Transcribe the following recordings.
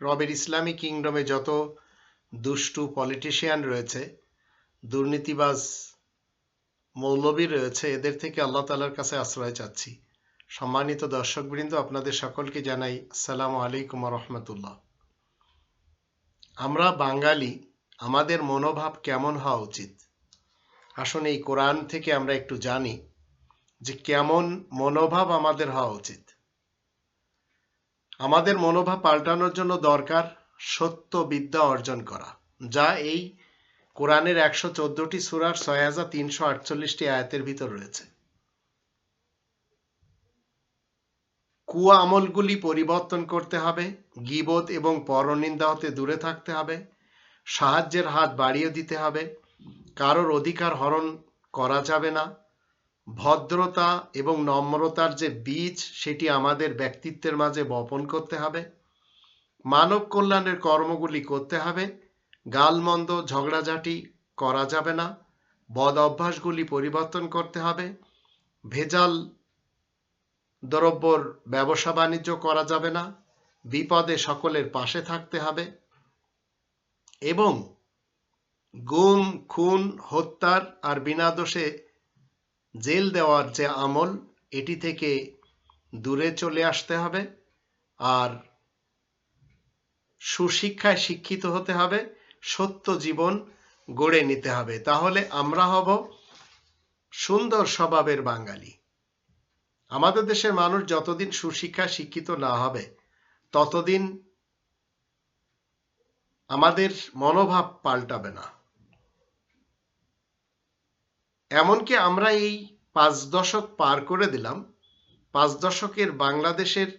রবের ইসলামী কিংডমে যত দুষ্টু পলিটিশিয়ান রয়েছে, দুর্নীতিবাজ মৌলবী রয়েছে, এদের থেকে আল্লাহ তালার কাছে আশ্রয় চাচ্ছি। সম্মানিত দর্শকবৃন্দ, আপনাদের সকলকে জানাই আসসালামু আলাইকুম রহমতুল্লাহ। আমরা বাঙালি, আমাদের মনোভাব কেমন হওয়া উচিত? আসুন এই কোরআন থেকে আমরা একটু জানি যে কেমন মনোভাব আমাদের হওয়া উচিত। আমাদের মনোভাব পাল্টানোর জন্য দরকার সত্য বিদ্যা অর্জন করা, যা এই কোরআনের একশো চোদ্দটি সুরার ছয় হাজার তিনশো আটচল্লিশটি আয়াতের ভিতর রয়েছে। কুয়া আমলগুলি পরিবর্তন করতে হবে গিবোধ এবং পরনিন্দা হতে দূরে থাকতে হবে, সাহায্যের হাত বাড়িয়ে দিতে হবে, কারোর অধিকার হরণ করা যাবে না ভদ্রতা এবং নম্রতার যে বীজ, সেটি আমাদের ব্যক্তিত্বের মাঝে বপন করতে হবে। মানব কল্যাণের কর্মগুলি করতে হবে। গালমন্দ ঝগড়াঝাটি করা যাবে না। বদ অভ্যাসগুলি পরিবর্তন করতে হবে। ভেজাল দ্রব্যর ব্যবসা বাণিজ্য করা যাবে না। বিপদে সকলের পাশে থাকতে হবে। এবং গুম, খুন, হত্যার আর বিনা দোষে জেল দেওয়ার যে আমল, এটি থেকে দূরে চলে আসতে হবে আর সুশিক্ষায় শিক্ষিত হতে হবে, সত্য জীবন গড়ে নিতে হবে। তাহলে আমরা হব সুন্দর স্বভাবের বাঙালি। আমাদের দেশের মানুষ যতদিন সুশিক্ষায় শিক্ষিত না হবে, ততদিন আমাদের মনোভাব পাল্টাবে না। এমনকি আমরা এই পাঁচ দশক পার করে দিলাম। পাঁচ দশকের বাংলাদেশের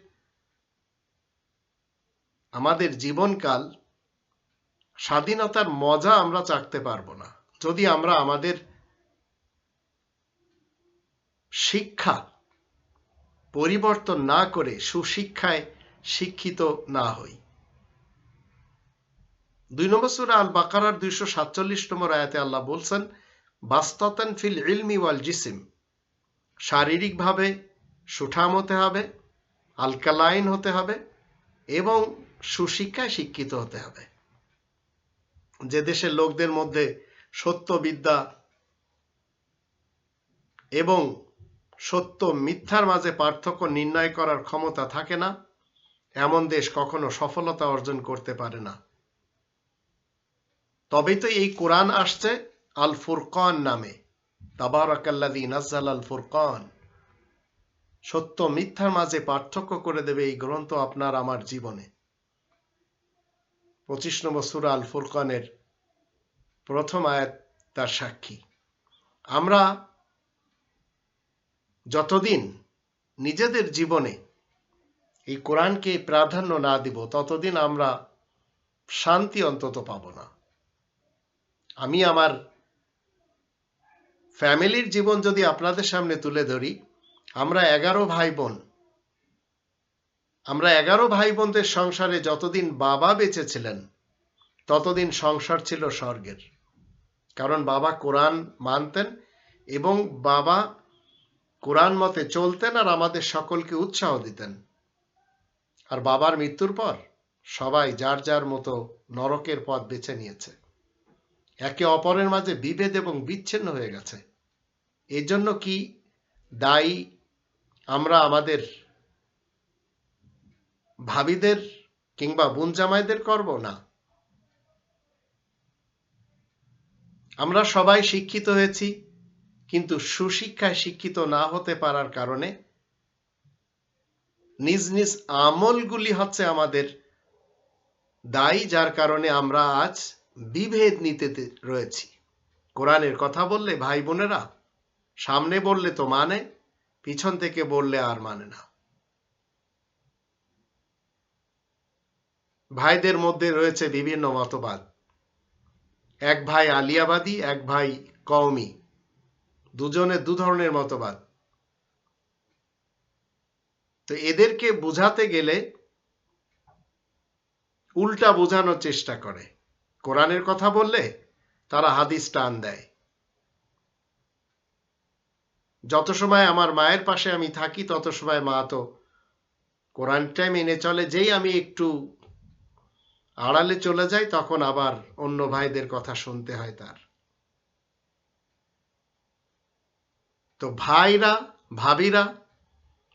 আমাদের জীবনকাল, স্বাধীনতার মজা আমরা চাকতে পারব না। যদি আমরা আমাদের শিক্ষা পরিবর্তন না করে সুশিক্ষায় শিক্ষিত না হই। দুই নম্বর সুরা আল বাকারার দুইশো সাতচল্লিশ নম্বর আয়াতে আল্লাহ বলছেন বাস্ততান ফিল ইলমি ওয়াল জিসিম। শারীরিকভাবে সুঠাম হতে হবে, আলকালাইন হতে হবে এবং সুশিক্ষায় শিক্ষিত হতে হবে। যে দেশের লোকদের মধ্যে সত্যবিদ্যা এবং সত্য মিথ্যার মাঝে পার্থক্য নির্ণয় করার ক্ষমতা থাকে না, এমন দেশ কখনো সফলতা অর্জন করতে পারে না। তবেই তো এই কোরআন আসছে আল ফুরকান নামে। তাবারাকাল্লাদি নাজ্জাল আল ফুরকান সত্য মিথ্যার মাঝে পার্থক্য করে দেবে এই গ্রন্থ আপনার, আমার জীবনে। পঁচিশ নম্বর সুরা আল ফুরকানের প্রথম আয়াত তার সাক্ষী। আমরা যতদিন নিজেদের জীবনে এই কোরআনকে প্রাধান্য না দিব, ততদিন আমরা শান্তি অন্তত পাব না। আমি আমার ফ্যামিলির জীবন যদি আপনাদের সামনে তুলে ধরি, আমরা এগারো ভাই বোন আমরা এগারো ভাই বোনদের সংসারে যতদিন বাবা বেঁচে ছিলেন ততদিন সংসার ছিল স্বর্গের। কারণ বাবা কোরআন মানতেন এবং বাবা কোরআন মতে চলতেন আর আমাদের সকলকে উৎসাহ দিতেন। আর বাবার মৃত্যুর পর সবাই যার যার মতো নরকের পথ বেছে নিয়েছে। একে অপরের মাঝে বিভেদ এবং বিচ্ছিন্ন হয়ে গেছে। এর জন্য কি দায়ী আমরা আমাদের ভাবিদের কিংবা বোন জামাইদের করব না? আমরা সবাই শিক্ষিত হয়েছি, কিন্তু সুশিক্ষায় শিক্ষিত না হতে পারার কারণে নিজ নিজ আমলগুলি হচ্ছে আমাদের দায়ী, যার কারণে আমরা আজ বিভেদ নিতে রয়েছি। কোরআনের কথা বললে ভাই বোনেরা, সামনে বললে তো মানে পিছন থেকে বললে আর মানে না। ভাইদের মধ্যে রয়েছে বিভিন্ন মতবাদ। এক ভাই আলিয়াবাদী, এক ভাই কওমি। দুজনের দু ধরনের মতবাদ। তো এদেরকে বুঝাতে গেলে উল্টা বোঝানোর চেষ্টা করে। কোরআনের কথা বললে তারা হাদিস টান দেয়। যত সময় আমার মায়ের পাশে আমি থাকি, তত সময় মা তো কোরআনটাই মেনে চলে। যেই আমি একটু আড়ালে চলে যাই, তখন আবার অন্য ভাইদের কথা শুনতে হয় তার। তো ভাইরা, ভাবিরা,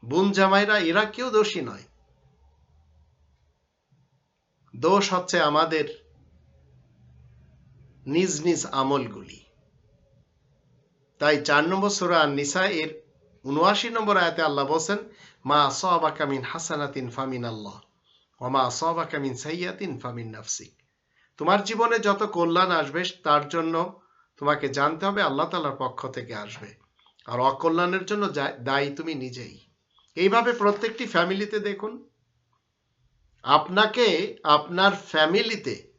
বোন জামাইরা, এরা কেউ দোষী নয়। দোষ হচ্ছে আমাদের নিজ নিজ আমলগুলি। তাই চার নম্বর সুরা নিসা এর উনআশি নম্বর আয়াতে আল্লাহ বলছেন, মা আসাবাকা মিন হাসানাতিন ফামিন আল্লাহ ওমা আসাবাকা মিন সাইয়াতিন ফামিন নাফসিক। তোমার জীবনে যত কল্যাণ আসবে, তার জন্য তোমাকে জানতে হবে আল্লাহ তালার পক্ষ থেকে আসবে। আর অকল্যাণের জন্য দায়ী তুমি নিজেই। এইভাবে প্রত্যেকটি ফ্যামিলিতে দেখুন, আপনাকে, আপনার ফ্যামিলিতে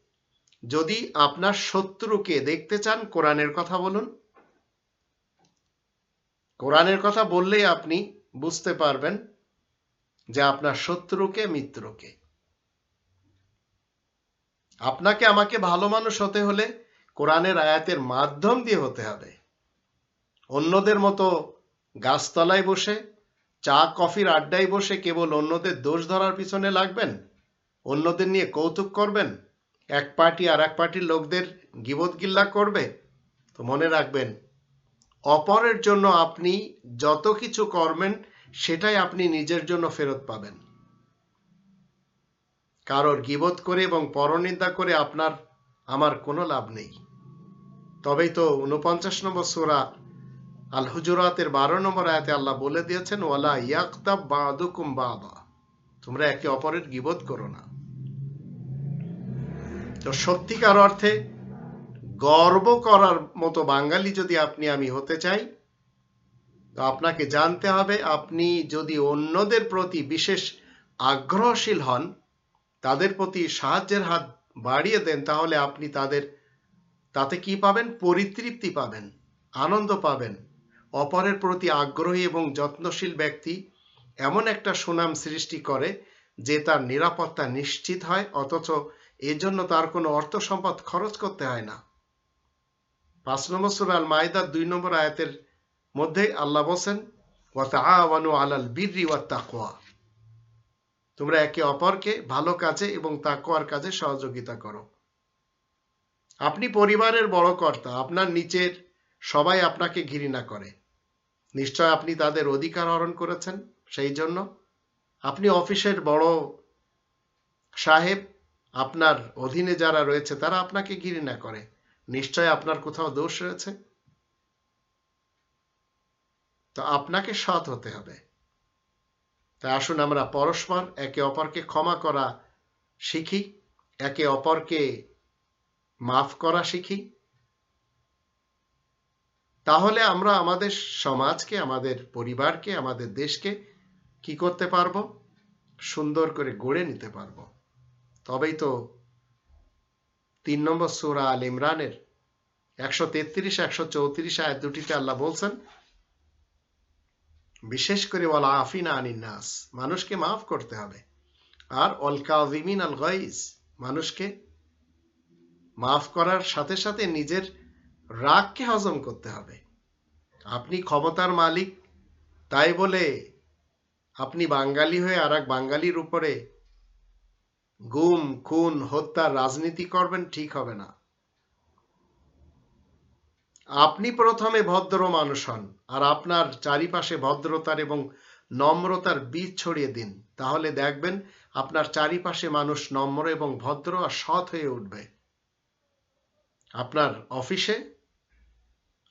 যদি আপনার শত্রুকে দেখতে চান, কোরআনের কথা বলুন। কোরআনের কথা বললেই আপনি বুঝতে পারবেন যে আপনার শত্রুকে, মিত্রকে। আপনাকে আমাকে ভালো মানুষ হতে হলে কোরআনের আয়াতের মাধ্যম দিয়ে হতে হবে। অন্যদের মতো গাছতলায় বসে, চা, কফির আড্ডায় বসে কেবল অন্যদের দোষ ধরার পিছনে লাগবেন? অন্যদের নিয়ে কৌতুক করবেন? এক পার্টি আর এক পার্টির লোকদের গিবত গিল্লা করবে? তো মনে রাখবেন, অপরের জন্য আপনি যত কিছু করবেন, সেটাই আপনি নিজের জন্য ফেরত পাবেন। কারোর গিবত করে এবং পরনিন্দা করে আপনার, আমার কোনো লাভ নেই। তবেই তো উনপঞ্চাশ নম্বর সোরা আল হুজুরাতের বারো নম্বর আয়াতে আল্লাহ বলে দিয়েছেন, ওয়ালা ইয়াক্তাব বাদুকুম বাদা। তোমরা একে অপরের গিবত করো না। তো সত্যিকার অর্থে গর্ব করার মতো বাঙালি যদি আপনি আমি হতে চাই, তো আপনাকে জানতে হবে আপনি যদি অন্যদের প্রতি বিশেষ আগ্রহশীল হন, তাদের প্রতি সাহায্যের হাত বাড়িয়ে দেন, তাহলে আপনি তাদের, তাতে কি পাবেন? পরিতৃপ্তি পাবেন, আনন্দ পাবেন। অপরের প্রতি আগ্রহী এবং যত্নশীল ব্যক্তি এমন একটা সুনাম সৃষ্টি করে যে তার নিরাপত্তা নিশ্চিত হয়, অথচ এজন্য তার কোনো অর্থ সম্পদ খরচ করতে হয় না। পাঁচ নম্বর সুরাল মায়দার দুই নম্বর আয়াতের মধ্যে আল্লাহ বলছেন আলাল বিররি ওয়াত তোমরা একে অপরকে ভালো কাজে এবং তাকওয়ার কাজে সহযোগিতা করো। আপনি পরিবারের বড় কর্তা, আপনার নিচের সবাই আপনাকে ঘৃণা করে। নিশ্চয় আপনি তাদের অধিকার হরণ করেছেন সেই জন্য আপনি অফিসের বড় সাহেব আপনার অধীনে যারা রয়েছে, তারা আপনাকে ঘৃণা করে। নিশ্চয় আপনার কোথাও দোষ রয়েছে? তো আপনাকে সৎ হতে হবে। তাই আসুন আমরা পরস্পর একে অপরকে ক্ষমা করা শিখি, একে অপরকে মাফ করা শিখি। তাহলে আমরা আমাদের সমাজকে, আমাদের পরিবারকে, আমাদের দেশকে কি করতে পারব? সুন্দর করে গড়ে নিতে পারব। তবেই তো তিন নম্বর সুরা আল ইমরানের একশো তেত্রিশ, একশো চৌত্রিশ আয় দুটিতে আল্লাহ বলছেন, বিশেষ করে ওয়াল আফিনা আনিন নাস, মানুষকে মাফ করতে হবে। আর অল কাজিমিন আল গাইজ মানুষকে মাফ করার সাথে সাথে নিজের রাগকে হজম করতে হবে। আপনি ক্ষমতার মালিক, তাই বলে আপনি বাঙালি হয়ে আর এক বাঙালির উপরে গুম, খুন হত্যার রাজনীতি করবেন, ঠিক হবে না। আপনি প্রথমে ভদ্র মানুষ হন আর আপনার চারিপাশে ভদ্রতার এবং নম্রতার বীজ ছড়িয়ে দিন। তাহলে দেখবেন আপনার চারিপাশে মানুষ নম্র এবং ভদ্র আর সৎ হয়ে উঠবে। আপনার অফিসে,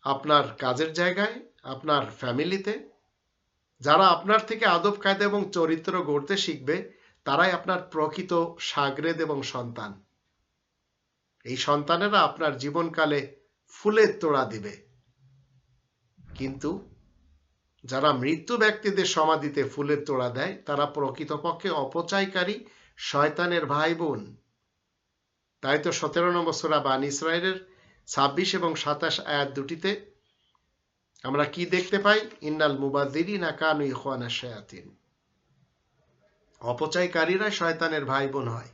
আপনার কাজের জায়গায়, আপনার ফ্যামিলিতে, যারা আপনার থেকে আদব কায়দা এবং চরিত্র গড়তে শিখবে তারাই আপনার প্রকৃত সাগরেদ এবং সন্তান। এই সন্তানেরা আপনার জীবনকালে ফুলের তোড়া দিবে। কিন্তু যারা মৃত্যু ব্যক্তিদের সমাধিতে ফুলের তোড়া দেয়, তারা প্রকৃতপক্ষে অপচয়কারী শয়তানের ভাই বোন তাই তো সতেরো নম্বর সোরা বান ইসরায়েলের ছাব্বিশ এবং সাতাশ আয়াত দুটিতে আমরা কি দেখতে পাই? ইন্নাল মুবাদিরি না কানু ইখানা শায়াতিন। অপচয়কারীরা শয়তানের ভাই বোন হয়।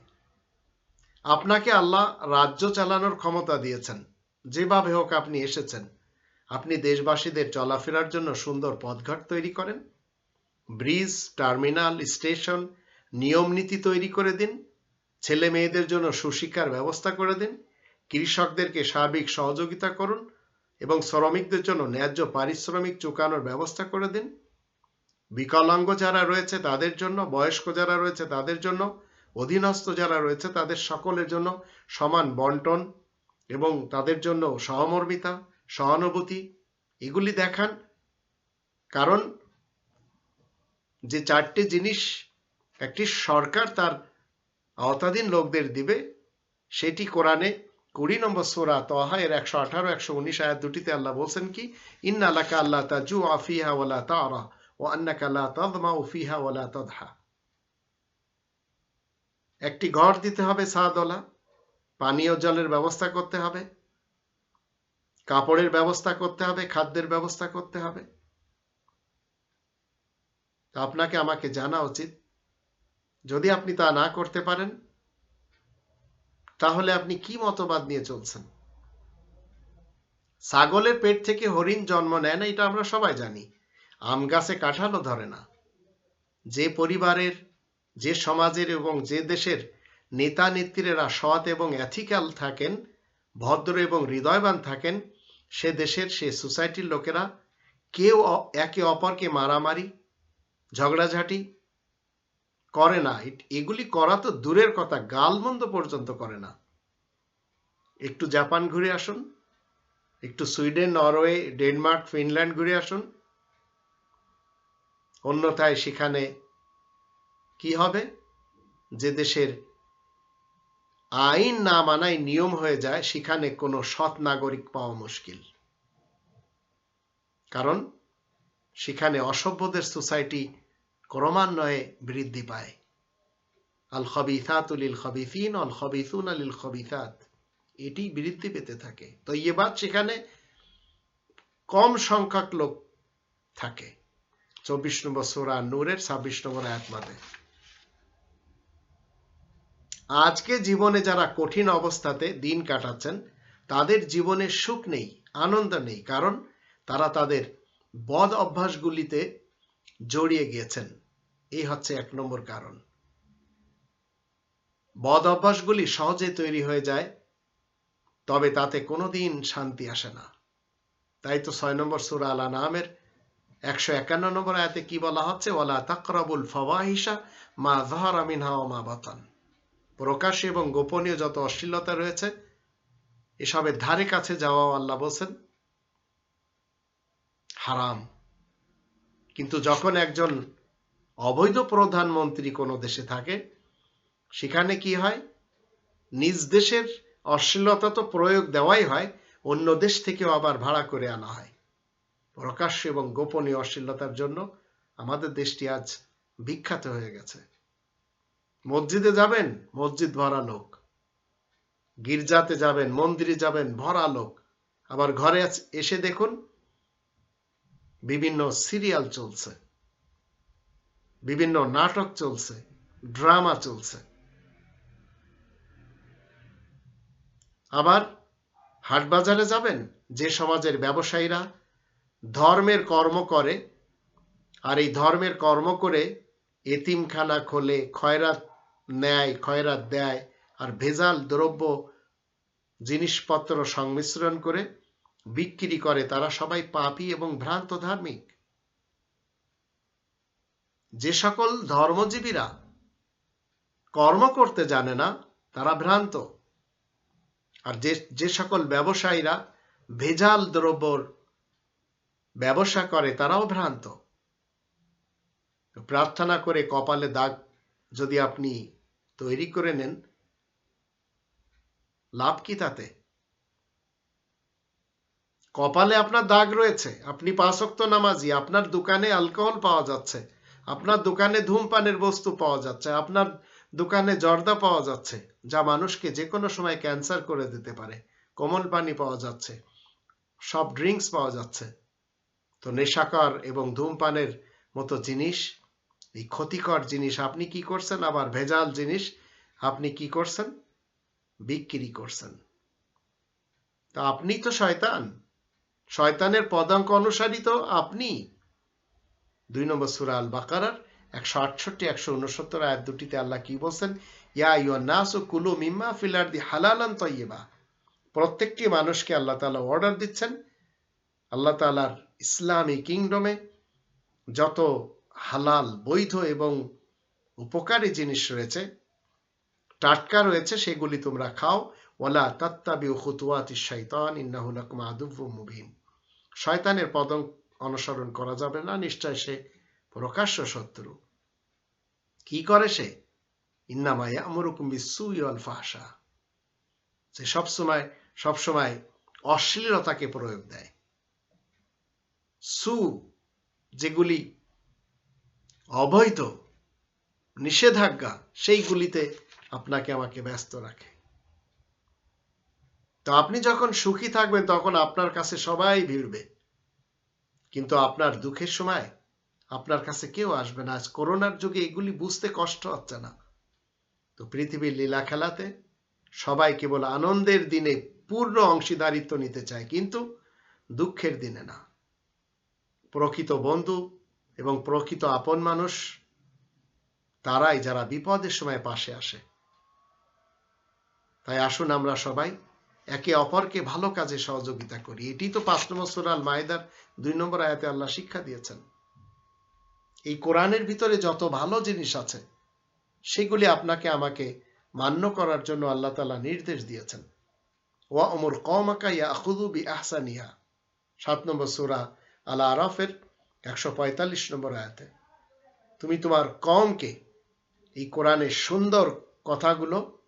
আপনাকে আল্লাহ রাজ্য চালানোর ক্ষমতা দিয়েছেন। যেভাবে হোক আপনি এসেছেন। আপনি দেশবাসীদের চলাফেরার জন্য সুন্দর পথঘাট তৈরি করেন। ব্রিজ, টার্মিনাল, স্টেশন, নিয়ম নীতি তৈরি করে দিন। ছেলে মেয়েদের জন্য সুশিক্ষার ব্যবস্থা করে দিন। কৃষকদেরকে সার্বিক সহযোগিতা করুন এবং শ্রমিকদের জন্য ন্যায্য পারিশ্রমিক চুকানোর ব্যবস্থা করে দিন। বিকলাঙ্গ যারা রয়েছে তাদের জন্য, বয়স্ক যারা রয়েছে তাদের জন্য, অধীনস্থ যারা রয়েছে তাদের সকলের জন্য সমান বন্টন এবং তাদের জন্য সহমর্মিতা, সহানুভূতি। এগুলি দেখান। কারণ যে চারটি জিনিস একটি সরকার তার আওতাধীন লোকদের দিবে, সেটি কোরআনে কুড়ি নম্বর সোরা তহা এর একশো আঠারো, একশো উনিশ আয়াত দুটিতে আল্লাহ বলছেন কি ইন্না আল্লাহ আল্লাহ তাজু আফিহা ওয়ালা তারা একটি ঘর দিতে হবে সাদলা পানীয় জলের ব্যবস্থা করতে হবে, কাপড়ের ব্যবস্থা করতে হবে, খাদ্যের ব্যবস্থা করতে হবে। আপনাকে আমাকে জানা উচিত। যদি আপনি তা না করতে পারেন, তাহলে আপনি কি মতবাদ নিয়ে চলছেন? ছাগলের পেট থেকে হরিণ জন্ম নেয় না, এটা আমরা সবাই জানি। আম গাছে কাঁঠালও ধরে না। যে পরিবারের, যে সমাজের এবং যে দেশের নেতা নেত্রীরা সৎ এবং অ্যাথিক্যাল থাকেন, ভদ্র এবং হৃদয়বান থাকেন, সে দেশের, সে সোসাইটির লোকেরা কেউ একে অপরকে মারামারি, ঝগড়াঝাটি করে না। এগুলি করা তো দূরের কথা, গালমন্দ পর্যন্ত করে না। একটু জাপান ঘুরে আসুন, একটু সুইডেন, নরওয়ে, ডেনমার্ক, ফিনল্যান্ড ঘুরে আসুন অন্যথায় সেখানে কি হবে? যে দেশের আইন না মানায় নিয়ম হয়ে যায়, সেখানে কোনো সৎ নাগরিক পাওয়া মুশকিল। কারণ সেখানে অসভ্যদের সোসাইটি ক্রমান্বয়ে বৃদ্ধি পায়। আল খবিসাত লিল খবিসিন অল খবিসুন আলিল খবিসাত এটি বৃদ্ধি পেতে থাকে। তো ইয়েবাদ সেখানে কম সংখ্যক লোক থাকে। চব্বিশ নম্বর সোরা নূরের ছাব্বিশ নম্বর আয়াতমাতে আজকে জীবনে যারা কঠিন অবস্থাতে দিন কাটাচ্ছেন, তাদের জীবনে সুখ নেই, আনন্দ নেই, কারণ তারা তাদের বদ অভ্যাসগুলিতে জড়িয়ে গিয়েছেন। এই হচ্ছে এক নম্বর কারণ। বদ অভ্যাসগুলি সহজে তৈরি হয়ে যায়, তবে তাতে কোনোদিন শান্তি আসে না। তাই তো ছয় নম্বর সুরা আলা নামের একশো একান্ন নম্বর আয়াতে কি বলা হচ্ছে? তাকরাবুল মা জহর মিনহা ও মা বাতান। প্রকাশ এবং গোপনীয় যত অশ্লীলতা রয়েছে, এসবের ধারে কাছে আল্লাহ বলছেন হারাম। কিন্তু যখন একজন অবৈধ প্রধানমন্ত্রী কোনো দেশে থাকে, সেখানে কি হয়? নিজ দেশের অশ্লীলতা তো প্রয়োগ দেওয়াই হয়, অন্য দেশ থেকেও আবার ভাড়া করে আনা হয়। প্রকাশ্য এবং গোপনীয় অশ্লীলতার জন্য আমাদের দেশটি আজ বিখ্যাত হয়ে গেছে। মসজিদে যাবেন, মসজিদ ভরা লোক। গির্জাতে যাবেন, মন্দিরে যাবেন, ভরা লোক। আবার ঘরে এসে দেখুন, বিভিন্ন সিরিয়াল চলছে, বিভিন্ন নাটক চলছে, ড্রামা চলছে। আবার হাটবাজারে যাবেন, যে সমাজের ব্যবসায়ীরা ধর্মের কর্ম করে, আর এই ধর্মের কর্ম করে এতিমখানা খোলে, খয়রাত নেয়, খয়রাত দেয়, আর ভেজাল দ্রব্য, জিনিসপত্র সংমিশ্রণ করে বিক্রি করে, তারা সবাই পাপি এবং ভ্রান্ত ধার্মিক। যে সকল ধর্মজীবীরা কর্ম করতে জানে না, তারা ভ্রান্ত। আর যে যে সকল ব্যবসায়ীরা ভেজাল দ্রব্যর ব্যবসা করে, তারাও ভ্রান্ত। প্রার্থনা করে কপালে দাগ যদি আপনি তৈরি করে নেন, লাভ কি তাতে? কপালে আপনার দাগ রয়েছে, আপনি পাঁচক্ত নামাজি, আপনার দোকানে অ্যালকোহল পাওয়া যাচ্ছে, আপনার দোকানে ধূমপানের বস্তু পাওয়া যাচ্ছে, আপনার দোকানে জর্দা পাওয়া যাচ্ছে, যা মানুষকে যে কোনো সময় ক্যান্সার করে দিতে পারে, কোমল পানি পাওয়া যাচ্ছে সব ড্রিঙ্কস পাওয়া যাচ্ছে। তো নেশাকর এবং ধূমপানের মতো জিনিস, এই ক্ষতিকর জিনিস আপনি কি করছেন? আবার ভেজাল জিনিস আপনি কি করছেন? বিক্রি করছেন। তা আপনি তো শয়তান। শয়তানের পদাঙ্ক অনুসারী তো আপনি। দুই নম্বর সুরা আল বাকারার একশো আটষট্টি, একশো উনসত্তর আয়াত দুটিতে আল্লাহ কি বলছেন? ইয়া ইয়া নাস ও কুলু মিম্মা ফিলার দি হালালান তৈবা প্রত্যেকটি মানুষকে আল্লাহ তালা অর্ডার দিচ্ছেন। আল্লাহ তালার ইসলামী কিংডমে যত হালাল, বৈধ এবং উপকারী জিনিস রয়েছে, টাটকা রয়েছে, সেগুলি তোমরা খাও। ওলা তাত্তাবি খুতুয়াতি শৈতান ইন্নাহুলাকুম আদুব্বু মুবিন। শয়তানের পদ অনুসরণ করা যাবে না, নিশ্চয় সে প্রকাশ্য শত্রু। কি করে সে? ইন্নামায়া আমরুকুম বিসুই অল ফাহসা সে সবসময় সবসময় অশ্লীলতাকে প্রয়োগ দেয়। সু যেগুলি অবৈধ, নিষেধাজ্ঞা, সেইগুলিতে আপনাকে আমাকে ব্যস্ত রাখে। তো আপনি যখন সুখী থাকবেন, তখন আপনার কাছে সবাই ভিড়বে। কিন্তু আপনার দুঃখের সময় আপনার কাছে কেউ আসবে না। আজ করোনার যুগে এগুলি বুঝতে কষ্ট হচ্ছে না। তো পৃথিবীর লীলা খেলাতে সবাই কেবল আনন্দের দিনে পূর্ণ অংশীদারিত্ব নিতে চায়, কিন্তু দুঃখের দিনে না। প্রকৃত বন্ধু এবং প্রকৃত আপন মানুষ তারাই যারা বিপদের সময় পাশে আসে। তাই আসুন আমরা সবাই একে অপরকে ভালো কাজে সহযোগিতা করি। এটি তো পাঁচ নম্বর সুরাল মায়দার দুই নম্বর আয়াতে আল্লাহ শিক্ষা দিয়েছেন। এই কোরআনের ভিতরে যত ভালো জিনিস আছে, সেগুলি আপনাকে আমাকে মান্য করার জন্য আল্লাহ তালা নির্দেশ দিয়েছেন। ওয়া অমর কমাকা ইয়া আহসানিহা সাত নম্বর সুরা আল্লাহ আরফের একশো পঁয়তাল্লিশ নম্বর আয়াতে। তুমি তোমার কমকে এই কোরআনের সুন্দর কথাগুলো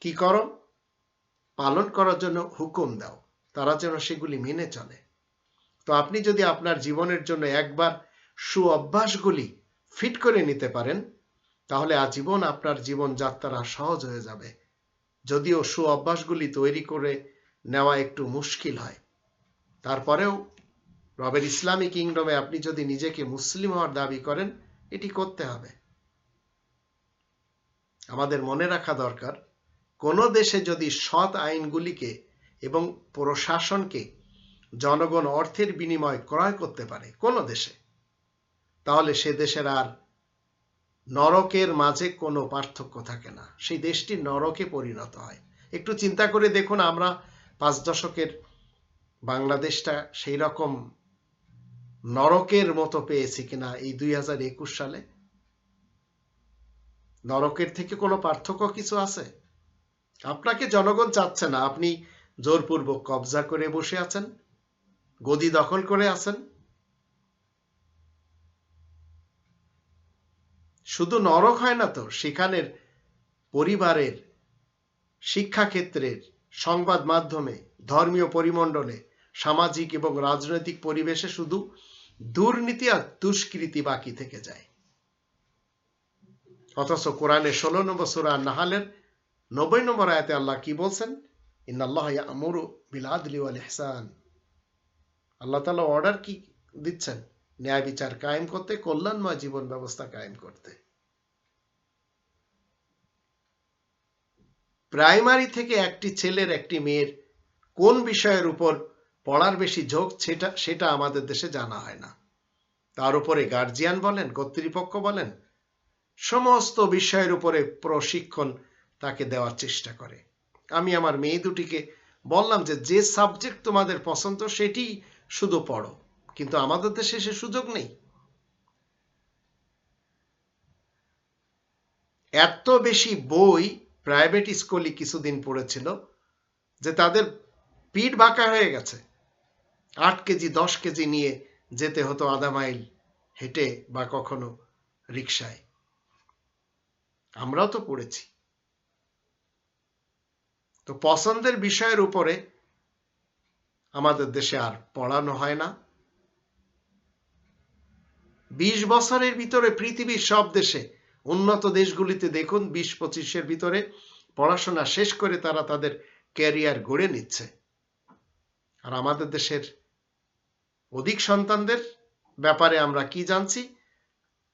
কি করো? পালন করার জন্য হুকুম দাও। তারা যেন সেগুলি মেনে চলে। তো আপনি যদি আপনার জীবনের জন্য একবার সু অভ্যাসগুলি ফিট করে নিতে পারেন, তাহলে আজীবন আপনার জীবন যাত্রা সহজ হয়ে যাবে। যদিও সু অভ্যাসগুলি তৈরি করে নেওয়া একটু মুশকিল হয়। তারপরেও রবের ইসলামী কিংডমে আপনি যদি নিজেকে মুসলিম হওয়ার দাবি করেন, এটি করতে হবে। আমাদের মনে রাখা দরকার, কোনো দেশে যদি সৎ আইনগুলিকে এবং প্রশাসনকে জনগণ অর্থের বিনিময় ক্রয় করতে পারে, কোনো দেশে, তাহলে সে দেশের আর নরকের মাঝে কোনো পার্থক্য থাকে না। সেই দেশটি নরকে পরিণত হয়। একটু চিন্তা করে দেখুন, আমরা পাঁচ দশকের বাংলাদেশটা সেই রকম নরকের মতো পেয়েছি কিনা এই দুই হাজার একুশ সালে? নরকের থেকে কোনো পার্থক্য কিছু আছে? আপনাকে জনগণ চাচ্ছে না, আপনি জোরপূর্বক কবজা করে বসে আছেন, গদি দখল করে আছেন। শুধু নরক হয় না তো, সেখানের পরিবারের, শিক্ষাক্ষেত্রের, সংবাদ মাধ্যমে, ধর্মীয় পরিমণ্ডলে সামাজিক এবং রাজনৈতিক পরিবেশে শুধু দুর্নীতি আর দুষ্কৃতি বাকি থেকে যায়। অথচ কোরআনের ষোলো নম্বর সুরা নাহালের নব্বই নম্বর আয়াতে আল্লাহ কি বলছেন? ইন্নাল্লাহ আমরু বিল আদলি ওয়াল ইহসান আল্লাহ তাআলা অর্ডার কি দিচ্ছেন? ন্যায় বিচার কায়েম করতে, কল্যাণময় জীবন ব্যবস্থা কায়েম করতে। প্রাইমারি থেকে একটি ছেলের একটি মেয়ের কোন বিষয়ের উপর পড়ার বেশি ঝোঁক সেটা সেটা আমাদের দেশে জানা হয় না। তার উপরে গার্জিয়ান বলেন, কর্তৃপক্ষ বলেন, সমস্ত বিষয়ের উপরে প্রশিক্ষণ তাকে দেওয়ার চেষ্টা করে। আমি আমার মেয়ে দুটিকে বললাম যে যে সাবজেক্ট তোমাদের পছন্দ সেটি শুধু পড়ো, কিন্তু আমাদের দেশে সে সুযোগ নেই। এত বেশি বই প্রাইভেট স্কুলে কিছুদিন পড়েছিল যে তাদের পিঠ বাঁকা হয়ে গেছে। আট কেজি, দশ কেজি নিয়ে যেতে হতো আধা মাইল হেঁটে বা কখনো রিক্সায় আমরাও তো পড়েছি। তো পছন্দের বিষয়ের উপরে আমাদের দেশে আর পড়ানো হয় না। বিশ বছরের ভিতরে পৃথিবীর সব দেশে, উন্নত দেশগুলিতে দেখুন, বিশ পঁচিশের ভিতরে পড়াশোনা শেষ করে তারা তাদের ক্যারিয়ার গড়ে নিচ্ছে। আর আমাদের দেশের অধিক সন্তানদের ব্যাপারে আমরা কি জানছি?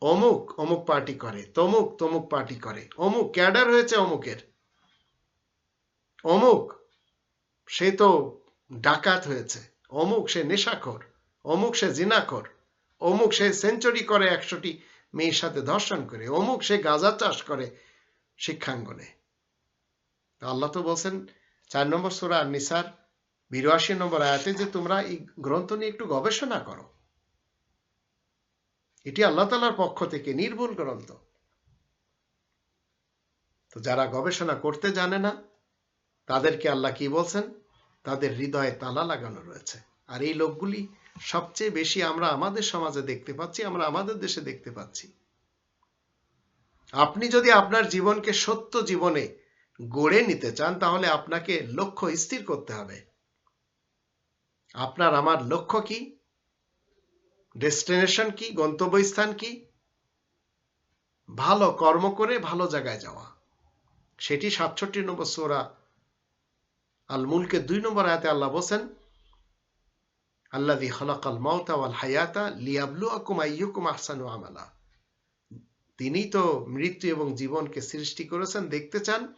অমুক অমুক পার্টি করে, তমুক তমুক পার্টি করে, অমুক ক্যাডার হয়েছে অমুকের, অমুক সে তো ডাকাত হয়েছে, অমুক সে নেশাখোর, অমুক সে জিনাখোর, অমুক সে সেঞ্চুরি করে একশোটি মেয়ের সাথে ধর্ষণ করে, অমুক সে গাঁজা চাষ করে শিক্ষাঙ্গনে। আল্লাহ তো বলছেন, চার নম্বর সুরা নিসার বিরাশি নম্বর আয়াতে যে তোমরা এই গ্রন্থ নিয়ে একটু গবেষণা করো। এটি আল্লাহ তালার পক্ষ থেকে নির্ভুল গ্রন্থ। তো যারা গবেষণা করতে জানে না, তাদেরকে আল্লাহ কি বলছেন? তাদের হৃদয়ে তালা লাগানো রয়েছে। আর এই লোকগুলি সবচেয়ে বেশি আমরা আমাদের সমাজে দেখতে পাচ্ছি, আমরা আমাদের দেশে দেখতে পাচ্ছি। আপনি যদি আপনার জীবনকে সত্য জীবনে গড়ে নিতে চান, তাহলে আপনাকে লক্ষ্য স্থির করতে হবে। আপনার আমার লক্ষ্য কি? ডেস্টিনেশন কি? গন্তব্যস্থান কি? ভালো কর্ম করে ভালো জায়গায় যাওয়া। সেটি সাতষট্টি নম্বর সোরা আল মুলকে দুই নম্বর আয়াতে আল্লাহ ওয়াল হায়াতা লিয়াবলুয়াকুম আইয়ুকুম আহসানু আমালা। তিনি তো মৃত্যু এবং জীবনকে সৃষ্টি করেছেন, দেখতে চান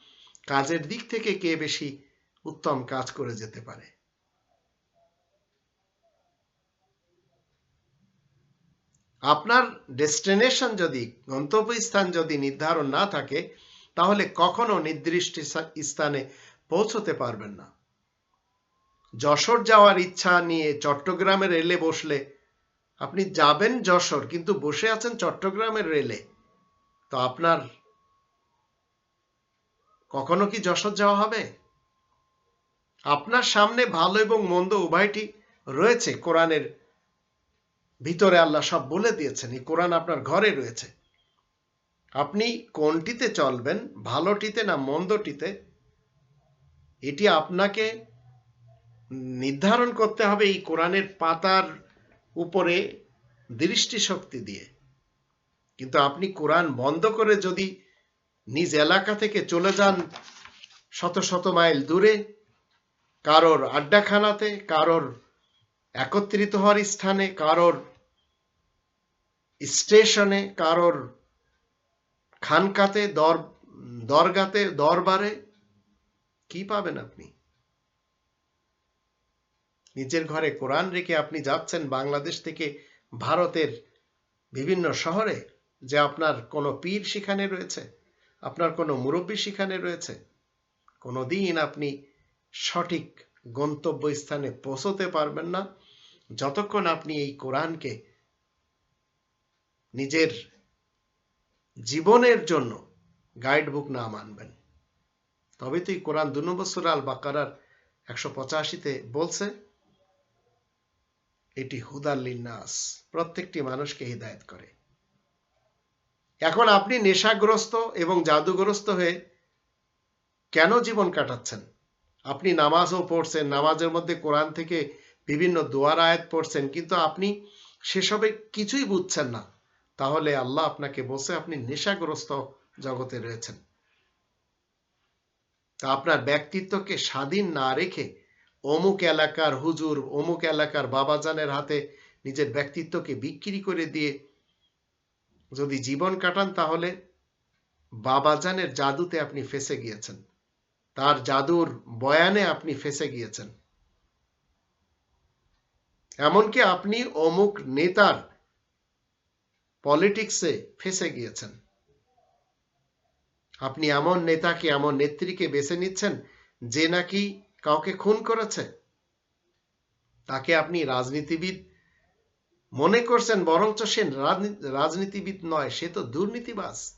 কাজের দিক থেকে কে বেশি উত্তম কাজ করে যেতে পারে। আপনার ডেস্টিনেশন যদি, গন্তব্যস্থান যদি নির্ধারণ না থাকে, তাহলে কখনো নির্দিষ্ট স্থানে পৌঁছতে পারবেন না। যশোর যাওয়ার ইচ্ছা নিয়ে চট্টগ্রামের রেলে বসলে, আপনি যাবেন যশোর, কিন্তু বসে আছেন চট্টগ্রামের রেলে। তো আপনার, কখনো কি যশোর যাওয়া হবে? আপনার সামনে ভালো এবং মন্দ উভয়টি রয়েছে, কোরআনের ভিতরে আল্লাহ সব বলে দিয়েছেন, এই কোরআন আপনার ঘরে রয়েছে। আপনি কোনটিতে চলবেন, ভালোটিতে না মন্দটিতে, এটি আপনাকে নির্ধারণ করতে হবে এই কোরআনের পাতার উপরে দৃষ্টিশক্তি দিয়ে। কিন্তু আপনি কোরআন বন্ধ করে যদি নিজ এলাকা থেকে চলে যান শত শত মাইল দূরে, কারোর আড্ডাখানাতে, কারোর একত্রিত হওয়ার স্থানে কারোর স্টেশনে, কারোর খানকাতে, দর দরগাতে, দরবারে কি পাবেন আপনি? নিজের ঘরে কোরআন রেখে আপনি যাচ্ছেন বাংলাদেশ থেকে ভারতের বিভিন্ন শহরে যে আপনার কোনো পীর সেখানে রয়েছে, আপনার কোনো মুরব্বী সেখানে রয়েছে, কোনো দিন আপনি সঠিক গন্তব্যস্থানে পৌঁছতে পারবেন না যতক্ষণ আপনি এই কোরআনকে নিজের জীবনের জন্য গাইড বুক না মানবেন তবে তো এই কোরআন দু নম্বর সুরা আল বাকারার একশো পঁচাশিতে বলছে, এটি হুদাল্লিনাস প্রত্যেকটি মানুষকে হৃদায়ত করে। এখন আপনি নেশাগ্রস্ত এবং জাদুগ্রস্ত হয়ে কেন জীবন কাটাচ্ছেন? আপনি নামাজও পড়ছেন, নামাজের মধ্যে কোরআন থেকে বিভিন্ন দোয়ার আয়াত পড়ছেন, কিন্তু আপনি সেসবে কিছুই বুঝছেন না। তাহলে আল্লাহ আপনাকে বসে আপনি নেশাগ্রস্ত জগতে রয়েছেন। তা আপনার ব্যক্তিত্বকে স্বাধীন না রেখে অমুক এলাকার হুজুর, অমুক এলাকার বাবাজানের হাতে নিজের ব্যক্তিত্বকে বিক্রি করে দিয়ে যদি জীবন কাটান, তাহলে বাবাজানের জাদুতে আপনি ফেসে গিয়েছেন। তার জাদুর বয়ানে আপনি ফেসে গিয়েছেন। এমনকি আপনি অমুক নেতার পলিটিক্সে ফেসে গিয়েছেন। আপনি এমন নেতাকে, এমন নেত্রীকে বেছে নিচ্ছেন যে নাকি কাউকে খুন করেছে? তাকে আপনি রাজনীতিবিদ মনে করছেন, বরঞ্চ সে রাজনীতিবিদ নয়, সে তো দুর্নীতিবাজ।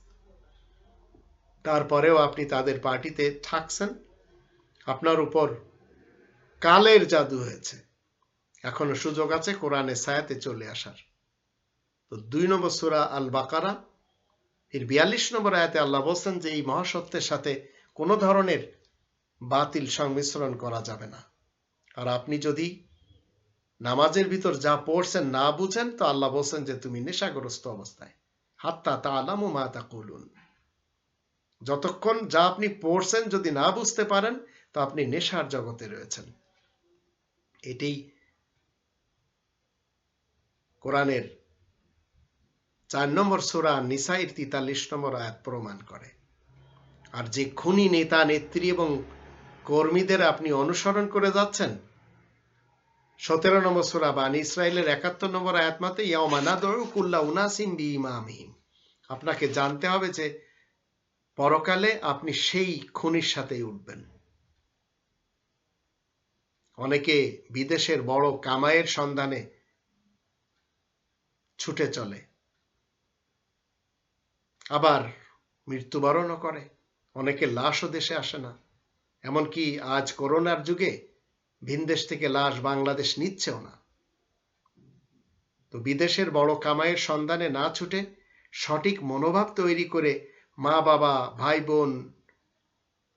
তারপরেও আপনি তাদের পার্টিতে থাকছেন আপনার উপর কালের জাদু হয়েছে। এখনও সুযোগ আছে কোরআনে সায়াতে চলে আসার। তো দুই নম্বর সুরা আল বাকারা এর বিয়াল্লিশ নম্বর আয়াতে আল্লাহ বলছেন যে এই মহাসত্যের সাথে কোনো ধরনের বাতিল সংমিশ্রণ করা যাবে না। আর আপনি যদি নামাজের ভিতর যা পড়ছেন না বুঝেন, তো আল্লাহ বলছেন যে তুমি নেশাগ্রস্ত অবস্থায়। হাত্তা তা আলামু মা তা কলুন যতক্ষণ যা আপনি পড়ছেন যদি না বুঝতে পারেন, তো আপনি নেশার জগতে রয়েছেন। এটি কোরআনের চার নম্বর সুরা নিসাইর তিতাল্লিশ নম্বর আয়াত প্রমাণ করে। আর যে খুনি নেতা, নেত্রী এবং কর্মীদের আপনি অনুসরণ করে যাচ্ছেন, সতেরো নম্বর সুরা বানি ইসরায়েলের একাত্তর নম্বর আয়াত মাতে ইয়ামানা দরু উনাসিম বি ইমামিহিম আপনাকে জানতে হবে যে পরকালে আপনি সেই খুনির সাথেই উঠবেন। অনেকে বিদেশের বড় কামাইয়ের সন্ধানে ছুটে চলে। আবার মৃত্যুবরণও করে। অনেকে লাশও দেশে আসে না। এমনকি আজ করোনার যুগে ভিনদেশ থেকে লাশ বাংলাদেশ নিচ্ছেও না। তো বিদেশের বড় কামাইয়ের সন্ধানে না ছুটে সঠিক মনোভাব তৈরি করে মা বাবা, ভাই বোন,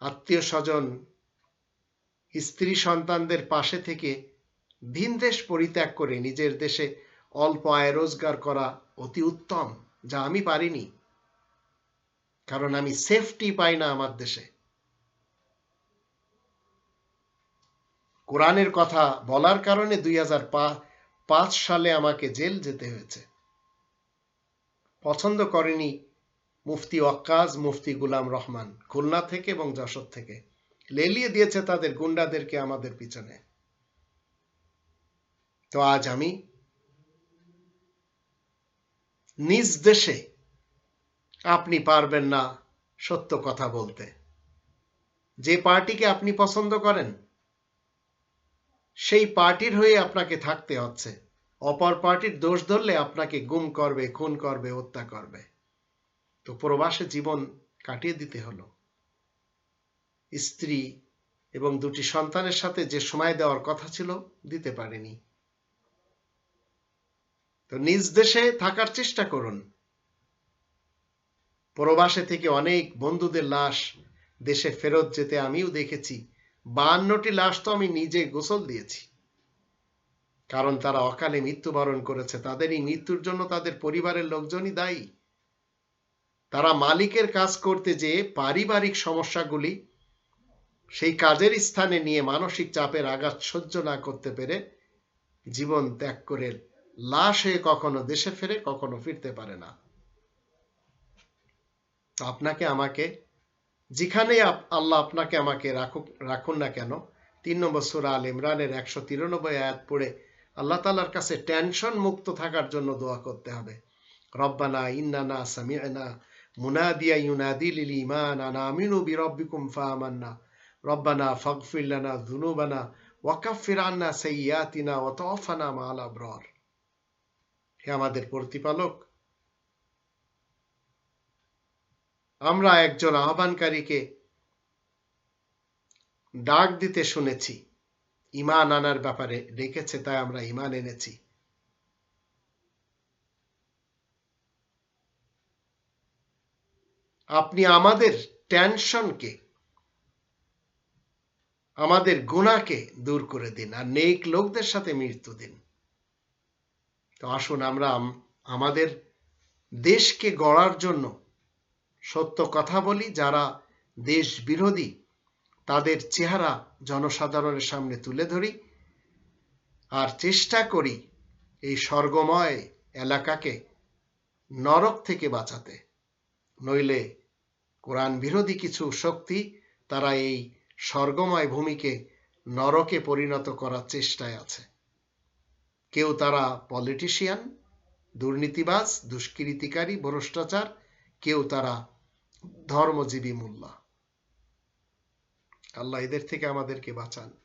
আত্মীয় স্বজন, স্ত্রী সন্তানদের পাশে থেকে ভিন দেশ পরিত্যাগ করে নিজের দেশে অল্প আয় রোজগার করা অতি উত্তম, যা আমি পারিনি। কারণ আমি সেফটি পাই না আমার দেশে। কোরআনের কথা বলার কারণে দুই পাঁচ সালে আমাকে জেল যেতে হয়েছে। পছন্দ করেনি মুফতি ওয়াক্কাজ, মুফতি গুলাম রহমান, খুলনা থেকে এবং যশোর থেকে। লেলিয়ে দিয়েছে তাদের গুন্ডাদেরকে আমাদের পিছনে। তো আজ আমি নিজ দেশে আপনি পারবেন না সত্য কথা বলতে। যে পার্টিকে আপনি পছন্দ করেন, সেই পার্টির হয়ে আপনাকে থাকতে হচ্ছে। অপর পার্টির দোষ ধরলে আপনাকে গুম করবে, খুন করবে, হত্যা করবে। তো প্রবাসে জীবন কাটিয়ে দিতে হলো। স্ত্রী এবং দুটি সন্তানের সাথে যে সময় দেওয়ার কথা ছিল, দিতে পারেনি। তো নিজ দেশে থাকার চেষ্টা করুন। প্রবাসে থেকে অনেক বন্ধুদের লাশ দেশে ফেরত যেতে আমিও দেখেছি। বান্নটি লাশ তো আমি নিজে গোসল দিয়েছি। কারণ তারা অকালে মৃত্যুবরণ করেছে তাদের এই মৃত্যুর জন্য তাদের পরিবারের লোকজনই দায়ী। তারা মালিকের কাজ করতে যেয়ে পারিবারিক সমস্যাগুলি, সেই কাজের স্থানে নিয়ে মানসিক চাপের আঘাত সহ্য না করতে পেরে জীবন ত্যাগ করে লাশ হয়ে কখনো দেশে ফেরে, কখনো ফিরতে পারে না। আপনাকে আমাকে, যেখানে আল্লাহ আপনাকে আমাকে রাখুক, রাখুন না কেন, তিন নম্বর সুরা আল ইমরানের একশো তিরানব্বই আয়াত পড়ে আল্লাহ তালার কাছে টেনশন মুক্ত থাকার জন্য দোয়া করতে হবে। রব্বানা ইন্নানা সামিআনা মুনাদিয়া ইউনাদি লিল ইমান আনা আমিনু বিরব্বিকুম ফাআমান্না। রব্বানা ফাগফির লানা যুনুবানা ওয়াকাফির আন্না সাইয়্যাতিনা ওয়া আবরার। হে আমাদের প্রতিপালক। আমরা একজন আহ্বানকারীকে ডাক দিতে শুনেছি। ইমান আনার ব্যাপারে ডেকেছে, তাই আমরা ইমান এনেছি। আপনি আমাদের টেনশনকে, আমাদের গুণাকে দূর করে দিন আর নেক লোকদের সাথে মৃত্যু দিন। তো আসুন আমরা আমাদের দেশকে গড়ার জন্য সত্য কথা বলি, যারা দেশ বিরোধী, তাদের চেহারা জনসাধারণের সামনে তুলে ধরি আর চেষ্টা করি এই স্বর্গময় এলাকাকে নরক থেকে বাঁচাতে। নইলে কোরআন বিরোধী কিছু শক্তি তারা এই স্বর্গময় ভূমিকে নরকে পরিণত করার চেষ্টায় আছে। কেউ তারা পলিটিশিয়ান দুর্নীতিবাজ, দুষ্কৃতিকারী, ভ্রষ্টাচার, কেউ তারা ধর্মজীবী মোল্লা। আল্লাহ এদের থেকে আমাদেরকে বাঁচান।